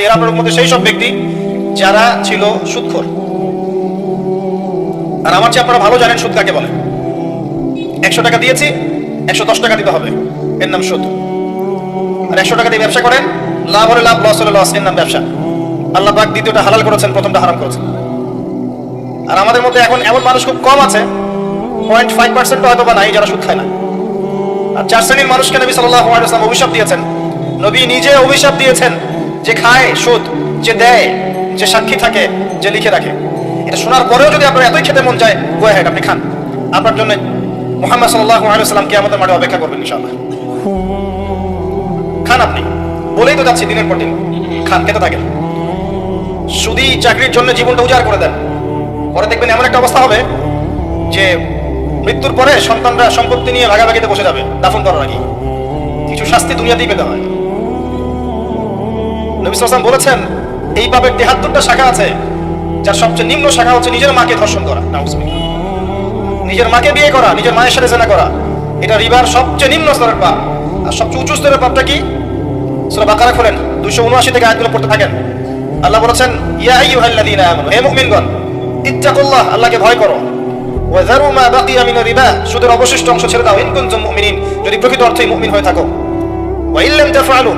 বলি এরা আপনার মধ্যে সেই সব ব্যক্তি যারা ছিল সুদখোর আর আমার চেয়ে আপনারা ভালো জানেন সুদ কাকে বলে। একশো টাকা দিয়েছি, একশো দশ টাকা দিতে হবে। এর নাম সুদ আর একশো টাকা দিয়ে ব্যবসা করেন, লাভ হলে লাভ, লস হলে লস, এর নাম ব্যবসা। আল্লাহ পাক দ্বিতীয়টা হালাল করেছেন, প্রথমটা হারাম করেছেন। আর আমাদের মধ্যে এখন এমন মানুষ খুব কম আছে, পয়েন্ট ফাইভ পার্সেন্ট হয়তো বা নাই যারা সুদ খায় না। আর চার শ্রেণির মানুষকে নবী সাল্লাহ আলাইসলাম অভিশাপ দিয়েছেন। নবী নিজে অভিশাপ দিয়েছেন যে খায়, সুদ, যে দেয়, যে সাক্ষী থাকে, যে লিখে রাখে। এটা শোনার পরেও যদি আপনার এতই খেতে মন যায় গো হ্যাঁ আপনি খান। আপনার জন্য মোহাম্মদ সাল্লাহ আলাইসাল্লাম কে আমাদের মাঠে অপেক্ষা করবেন, ইনশাআল্লাহ। খান আপনি। বলেই তো যাচ্ছি দিনের পর দিন। খান, খেতে থাকেন। শুধু চাকরির জন্য জীবনটা উজাড় করে দেন। পরে দেখবেন এমন একটা অবস্থা হবে যে মৃত্যুর পরে সন্তানরা সম্পত্তি নিয়ে ভাগাভাগিতে বসে যাবে, দাফন করার আগে। কিছু শাস্তি দুনিয়াতেই পেতে হয়। নবী সাল্লাম বলেছেন এই পাপের তেহাত্তরটা শাখা আছে, যার সবচেয়ে নিম্ন শাখা হচ্ছে নিজের মাকে ধর্ষণ করা। নিজের মাকে বিয়ে করা, নিজের মায়ের সাথে জেনা করা, এটা রিবার সবচেয়ে নিম্ন স্তরের পাপ। আর সবচেয়ে উঁচু স্তরের পাপটা কি? সূরা বাকারা খোলেন দুশো উনআশি থেকে আয়াতগুলো পড়তে থাকেন। আল্লাহ বলেছেন, ইয়া আইয়ুহাল্লাযীনা আমানু, হে মুমিনগণ আল্লাহকে ভয় করো। ওয়া মা বাকিয়া মিনার রিবা, সুদের অবশিষ্ট অংশ ছেড়ে দাও, ইন মুমিনিন, যদি প্রকৃত অর্থেই মুমিন হয়ে থাকো। ওয়া তাফআলু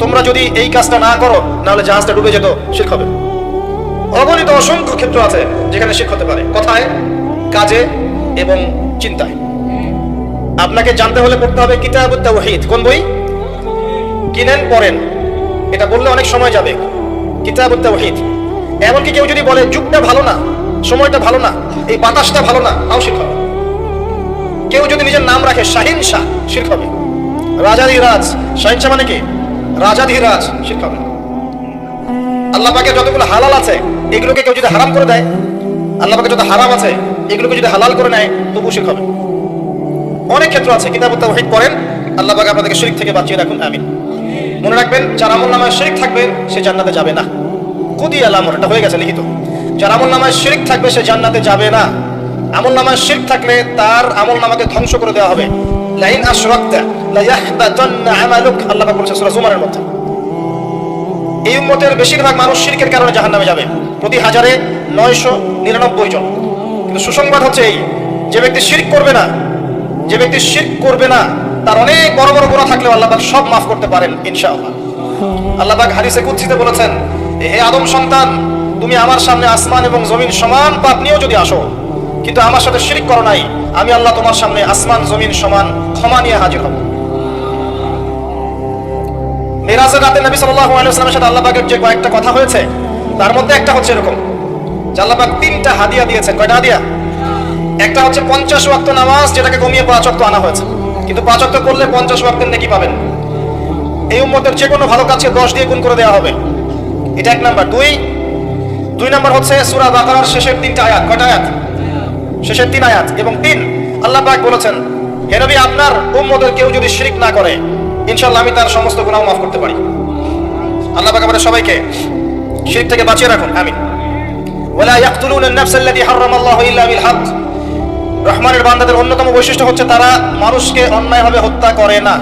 তোমরা যদি এই কাজটা না করো, নাহলে জাহাজটা ডুবে যেত, শিরক হবে। অগণিত অসংখ্য ক্ষেত্র আছে যেখানে শিরক হতে পারে। কথায়, কাজে এবং চিন্তায়। আপনাকে জানতে হলে পড়তে হবে কিতাবুত তাওহীদ। কোন বই? কিনেন, পড়েন। এটা বললে অনেক সময় যাবে। কিতাবুত তাওহীদ। এমনকি কেউ যদি বলে, যুগটা ভালো না, সময়টা ভালো না, এই বাতাসটা ভালো না তাও শিরক হবে। কেউ যদি নিজের নাম রাখে, শাহিন শাহ শিরক হবে। রাজাধিরাজ, শাহিন শাহ মানে কি? রাজাধিরাজ শিরক হবে আল্লাহ পাকের যতগুলো হালাল আছে, এগুলোকে কেউ যদি হারাম করে দেয়, আল্লাহ পাকের যত হারাম আছে, এগুলোকে যদি হালাল করে নেয় তবু শিরক হবে। অনেক ক্ষেত্র আছে কিতাবুত তাওহীদ পড়েন, আল্লাহ পাক আপনাদেরকে শিরক থেকে বাঁচিয়ে রাখুন, আমিন। মনে রাখবেন, যার আমল নামায় শিরিক থাকবে, সে জান্নাতে যাবে না। কুদি আলামর এটা হয়ে গেছে লিখিত। যার আমল নামায় শিরিক থাকবে, সে জান্নাতে যাবে না। আমল নামায় শিরিক থাকলে তার আমল নামাকে ধ্বংস করে দেওয়া হবে। লাইন আশরাকতা। এই উম্মতের বেশিরভাগ মানুষ শিরকের কারণে যাবে। প্রতি হাজারে নয়শো নিরানব্বই জন। কিন্তু সুসংবাদ হচ্ছে এই, যে ব্যক্তি করবে না, যে ব্যক্তি করবে না, তার অনেক বড় বড় থাকলেও আল্লাহ সব মাফ করতে পারেন, ইনশাআল্লাহ। আল্লাহ পাক হাদিসে বলেছেন, হে আদম সন্তান, তুমি আমার সামনে আসমান এবং জমিন সমান পাপ নিয়েও যদি আসো, কিন্তু আমার সাথে শিরিক করো নাই, আমি আল্লাহ তোমার সামনে আসমান, জমিন সমান ক্ষমা নিয়ে হাজির হব। মেরাজের রাতে নবী সাল্লাল্লাহু আলাইহি ওয়াসাল্লামের সাথে আল্লাহ পাকের যে কয়েকটা কথা হয়েছে, তার মধ্যে একটা হচ্ছে এরকম, যে আল্লাহ পাক তিনটা হাদিয়া দিয়েছেন। কয়টা হাদিয়া? একটা হচ্ছে পঞ্চাশ ওয়াক্ত নামাজ, যেটাকে কমিয়ে পাঁচ ওয়াক্ত আনা হয়েছে। কিন্তু পাঁচ ওয়াক্ত করলে পঞ্চাশ ওয়াক্তের নেকি পাবেন? এই উম্মতের যে কোনো ভালো কাজকে দশ দিয়ে গুণ করে দেওয়া হবে। এটা এক নাম্বার। দুই দুই নাম্বার হচ্ছে সূরা বাকারার শেষের তিনটা আয়াত। কয়টা আয়াত? শেষের তিন আয়াত। এবং তিন, আল্লাহ বলেছেন, হে নবী, আপনার উম্মতের কেউ যদি শিরিক না করে ইনশাআল্লাহ আমি তার সমস্ত গুণাও মাফ করতে পারি। আল্লাহ পাক আমাদের সবাইকে শিরিক থেকে বাঁচিয়ে রাখুন, আমিন। ওয়ালা ইয়াকতুলুনা আন-নাফস আল্লাতী হারামাল্লাহু ইল্লা বিল হক। রহমানের বান্দাদের অন্যতম বৈশিষ্ট্য হচ্ছে তারা মানুষকে অন্যায়ভাবে হত্যা করে না।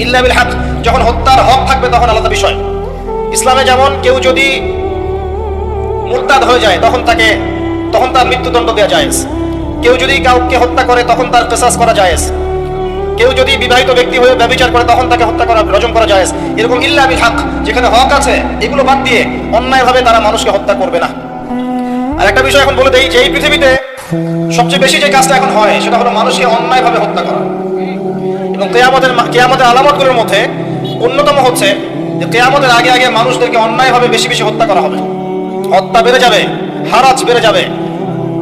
ইল্লা বিল হক, যখন হত্যার হক থাকবে তখন আলাদা বিষয়। ইসলামে যেমন কেউ যদি মুরতাদ হয়ে যায়, তখন তাকে, তখন তার মৃত্যুদণ্ড দেওয়া যায় কেউ যদি কাউকে হত্যা করে, তখন তার কেসাস করা যায় কেউ যদি বিবাহিত ব্যক্তি হয়ে ব্যবচার করে, তখন তাকে হত্যা করা রজম করা যায় এরকম ইল্লা বিল হক, যেখানে হক আছে, এগুলো বাদ দিয়ে অন্যায়ভাবে তারা মানুষকে হত্যা করবে না। আর একটা বিষয় এখন বলে দেই যে এই পৃথিবীতে সবচেয়ে বেশি যে কাজটা এখন হয়, সেটা হলো মানুষকে অন্যায়ভাবে হত্যা করা। এবং কেয়ামতের কেয়ামতের আলামতগুলোর মধ্যে অন্যতম হচ্ছে যে কেয়ামতের আগে আগে মানুষদেরকে অন্যায়ভাবে বেশি বেশি হত্যা করা হবে। হত্যা বেড়ে যাবে, হারাজ বেড়ে যাবে।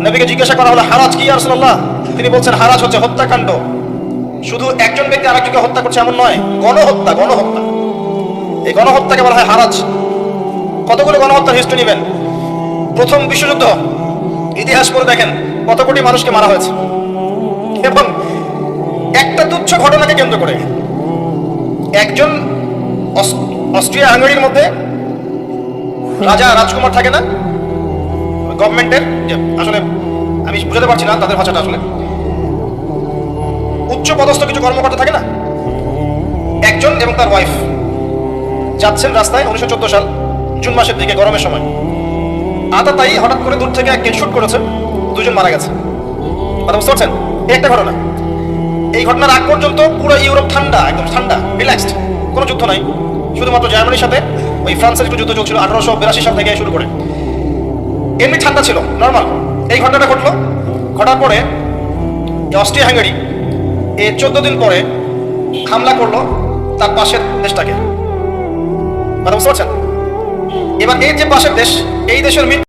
নবীকে জিজ্ঞাসা করা হলো, হারাজ কি আরসাল্লাহ তিনি বলছেন, হারাজ হচ্ছে হত্যাকাণ্ড। শুধু একজন ব্যক্তি আরেকজনকে হত্যা করছে এমন নয়, গণহত্যা গণহত্যা। এই গণহত্যাকে বলা হয় হারাজ। কতগুলো গণহত্যার হিস্ট্রি নেবেন? প্রথম বিশ্বযুদ্ধ, ইতিহাস করে দেখেন কত কোটি মানুষকে মারা হয়েছে। এবং একটা তুচ্ছ ঘটনাকে কেন্দ্র করে একজন অস- অস্ট্রিয়া হাঙ্গেরির মধ্যে রাজা রাজকুমার থাকে না? গভর্নমেন্টের আসলে আমি বুঝাতে পারছি না তাদের ভাষাটা আসলে। উচ্চ পদস্থ কিছু কর্মকর্তা থাকে না? একজন এবং তার ওয়াইফ যাচ্ছেন রাস্তায় উনিশশো চোদ্দ সাল, জুন মাসের দিকে, গরমের সময়। আতা তাই হঠাৎ করে দূর থেকে এক শুট করেছে, দুজন মারা গেছে। কথা বুঝতে পারছেন? একটা ঘটনা। এই ঘটনার আগ পর্যন্ত পুরো ইউরোপ ঠান্ডা, একদম ঠান্ডা রিল্যাক্সড কোনো যুদ্ধ নাই। শুধুমাত্র জার্মানির সাথে ওই ফ্রান্সের একটু যুদ্ধ চলছিল আঠারোশো বিরাশি সাল থেকে শুরু করে। এমনি ঠান্ডা ছিল নর্মাল এই ঘটনাটা ঘটলো, ঘটার পরে অস্ট্রিয়া হাঙ্গারি এই চোদ্দ দিন পরে হামলা করল তার পাশের দেশটাকে। বুঝতে পারছেন? এবার এই যে পাশের দেশ, এই দেশের